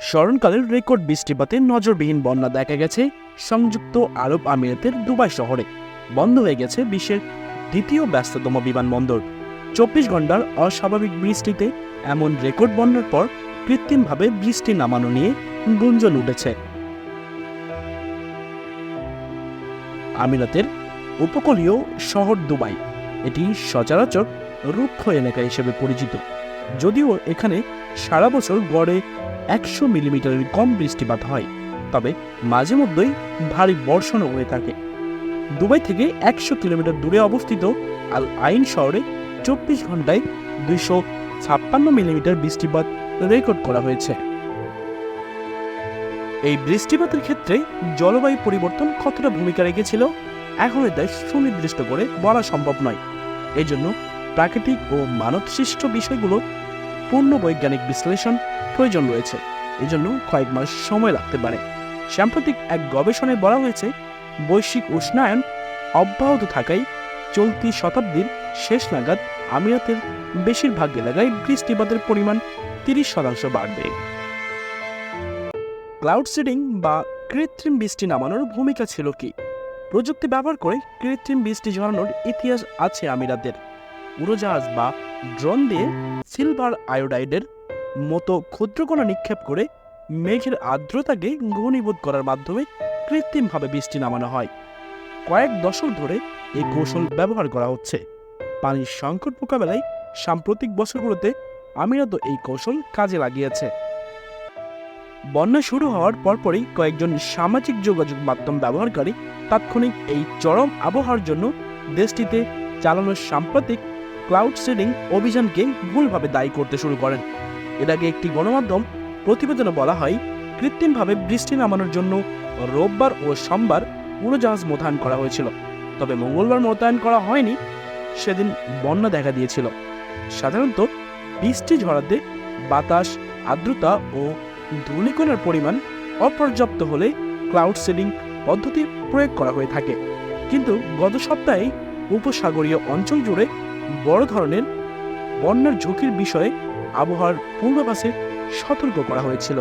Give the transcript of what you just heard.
স্মরণকালের record বৃষ্টিপাতে নজরবিহীন বন্যা দেখা গেছে। সংযুক্ত আরব আমিরাতের দুবাই শহরে। বন্ধ হয়ে গেছে বিশ্বের দ্বিতীয় ব্যস্ততম বিমানবন্দর। চব্বিশ ঘণ্টার অস্বাভাবিক বৃষ্টিতে এমন রেকর্ড বন্যার পর কৃত্রিমভাবে বৃষ্টি নামানো নিয়ে গুঞ্জন উঠেছে। আমিরাতের উপকূলীয় শহর দুবাই। এটি সচরাচর রুক্ষ এলাকা হিসেবে পরিচিত। যদিও এখানে সারা বছর গড়ে একশো মিলিমিটারের কম বৃষ্টিপাত হয়, তবে মাঝে মধ্যেই ভারী বর্ষণও হয়ে থাকে। দুবাই থেকে একশো কিলোমিটার দূরে অবস্থিত আল আইন শহরে চব্বিশ ঘন্টায় দুইশো ছাপ্পান্ন মিলিমিটার বৃষ্টিপাত রেকর্ড করা হয়েছে। এই বৃষ্টিপাতের ক্ষেত্রে জলবায়ু পরিবর্তন কতটা ভূমিকা রেখেছিল এখন তা সুনির্দিষ্ট করে বলা সম্ভব নয়। এজন্য প্রাকৃতিক ও মানবসৃষ্ট বিষয়গুলো পূর্ণ বৈজ্ঞানিক বিশ্লেষণ প্রয়োজন রয়েছে। এজন্য কয়েক মাস সময় লাগতে পারে। সাম্প্রতিক এক গবেষণায় বলা হয়েছে, বৈশ্বিক উষ্ণায়ন অব্যাহত থাকায় চলতি শতাব্দীর শেষ নাগাদ আমিরাতের বেশিরভাগ এলাকায় বৃষ্টিপাতের পরিমাণ তিরিশ শতাংশ বাড়বে। ক্লাউড সিডিং বা কৃত্রিম বৃষ্টি নামানোর ভূমিকা ছিল কি? প্রযুক্তি ব্যবহার করে কৃত্রিম বৃষ্টি ঝরানোর ইতিহাস আছে আমিরাতের। উড়োজাহাজ বা ড্রোন দিয়ে সিলভার আয়োডাইডের মতো ক্ষুদ্রকণা নিক্ষেপ করে মেঘের আর্দ্রতাকে ঘনীভূত করার মাধ্যমে কৃত্রিমভাবে বৃষ্টি নামানো হয়। কয়েক দশক ধরে এই কৌশল ব্যবহার করা হচ্ছে। পানির সংকট মোকাবেলায় সাম্প্রতিক বছরগুলোতে আমিরাতও এই কৌশল কাজে লাগিয়েছে। বন্যা শুরু হওয়ার পরপরই কয়েকজন সামাজিক যোগাযোগ মাধ্যম ব্যবহারকারী তাৎক্ষণিক এই চরম আবহাওয়ার জন্য দেশটিতে চালানো সাম্প্রতিক ক্লাউড সিডিং অভিযানকে ভুলভাবে দায়ী করতে শুরু করেন। এর আগে একটি গণমাধ্যম প্রতিবেদনে বলা হয়, কৃত্রিমভাবে বৃষ্টি নামানোর জন্য রোববার ও সোমবার উড়োজাহাজ মোতায়েন করা হয়েছিল। তবে মঙ্গলবার মোতায়েন করা হয়নি, সেদিন বন্যা দেখা দিয়েছিল। সাধারণত বৃষ্টি ঝরাতে বাতাস, আর্দ্রতা ও ধূলিকণার পরিমাণ অপর্যাপ্ত হলে ক্লাউড সিডিং পদ্ধতি প্রয়োগ করা হয়ে থাকে। কিন্তু গত সপ্তাহে উপসাগরীয় অঞ্চল জুড়ে বড় ধরনের বন্যার ঝুঁকির বিষয়ে আবহাওয়ার পূর্বাভাসে সতর্ক করা হয়েছিল।